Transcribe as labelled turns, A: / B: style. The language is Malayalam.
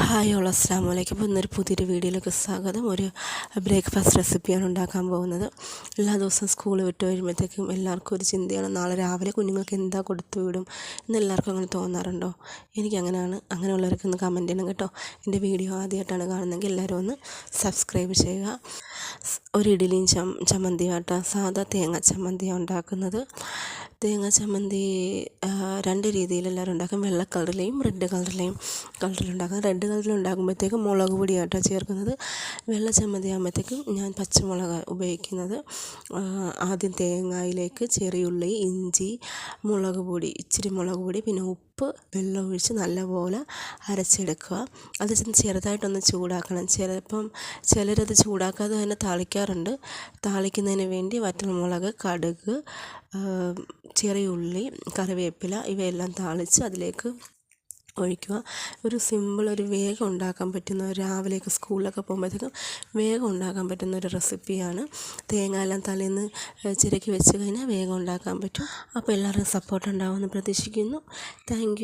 A: ഹായ് ഓൾ അസ്സാം വലൈക്കും അപ്പോൾ ഇന്നൊരു പുതിയൊരു വീഡിയോയിലേക്ക് സ്വാഗതം. ഒരു ബ്രേക്ക്ഫാസ്റ്റ് റെസിപ്പിയാണ് ഉണ്ടാക്കാൻ പോകുന്നത്. എല്ലാ ദിവസവും സ്കൂൾ വിട്ട് വരുമ്പോഴത്തേക്കും എല്ലാവർക്കും ഒരു ചിന്തയാണ് നാളെ രാവിലെ കുഞ്ഞുങ്ങൾക്ക് എന്താ കൊടുത്തു വിടും എന്ന് എല്ലാവർക്കും അങ്ങനെ തോന്നാറുണ്ടോ? എനിക്ക് അങ്ങനെയാണ്. അങ്ങനെയുള്ളവർക്ക് ഒന്ന് കമന്റ് ചെയ്യണം കേട്ടോ. എന്റെ വീഡിയോ ആദ്യമായിട്ടാണ് കാണുന്നതെങ്കിൽ എല്ലാവരും ഒന്ന് സബ്സ്ക്രൈബ് ചെയ്യുക. ഒരു ഇഡലിയും ചം ചമ്മന്തിയാട്ട സാധാ തേങ്ങ ചമ്മന്തിയാണ് ഉണ്ടാക്കുന്നത്. തേങ്ങ ചമ്മന്തി രണ്ട് രീതിയിൽ എല്ലാവരും ഉണ്ടാക്കും. വെള്ള കളറിലെയും റെഡ് കളറിലെയും കളറിലുണ്ടാക്കും. റെഡ് കളറിൽ ഉണ്ടാക്കുമ്പോഴത്തേക്കും മുളക് പൊടിയാട്ടോ ചേർക്കുന്നത്. വെള്ള ചമ്മന്തി ആകുമ്പോഴത്തേക്കും ഞാൻ പച്ചമുളക് ഉപയോഗിക്കുന്നത്. ആദ്യം തേങ്ങയിലേക്ക് ചെറിയുള്ളി ഇഞ്ചി മുളക് പൊടി ഇച്ചിരി മുളക് പൊടി പിന്നെ ഉപ്പ് വെള്ളം ഒഴിച്ച് നല്ലപോലെ അരച്ചെടുക്കുക. അത് ചെറുതായിട്ടൊന്ന് ചൂടാക്കണം. ചിലപ്പം ചിലരത് ചൂടാക്കാതെ തന്നെ താളിക്കാറുണ്ട്. താളിക്കുന്നതിന് വേണ്ടി വറ്റൽമുളക് കടുക് ചെറിയ ഉള്ളി കറിവേപ്പില ഇവയെല്ലാം താളിച്ച് അതിലേക്ക് ഒഴിക്കുക. ഒരു സിമ്പിൾ ഒരു വേഗം ഉണ്ടാക്കാൻ പറ്റുന്ന രാവിലെയൊക്കെ സ്കൂളിലൊക്കെ പോകുമ്പോഴത്തേക്കും വേഗം ഉണ്ടാക്കാൻ പറ്റുന്ന ഒരു റെസിപ്പിയാണ്. തേങ്ങ എല്ലാം തലേന്ന് ചിരക്കി വെച്ച് കഴിഞ്ഞാൽ വേഗം ഉണ്ടാക്കാൻ പറ്റും. അപ്പോൾ എല്ലാവരും സപ്പോർട്ട് ഉണ്ടാവുമെന്ന് പ്രതീക്ഷിക്കുന്നു. താങ്ക്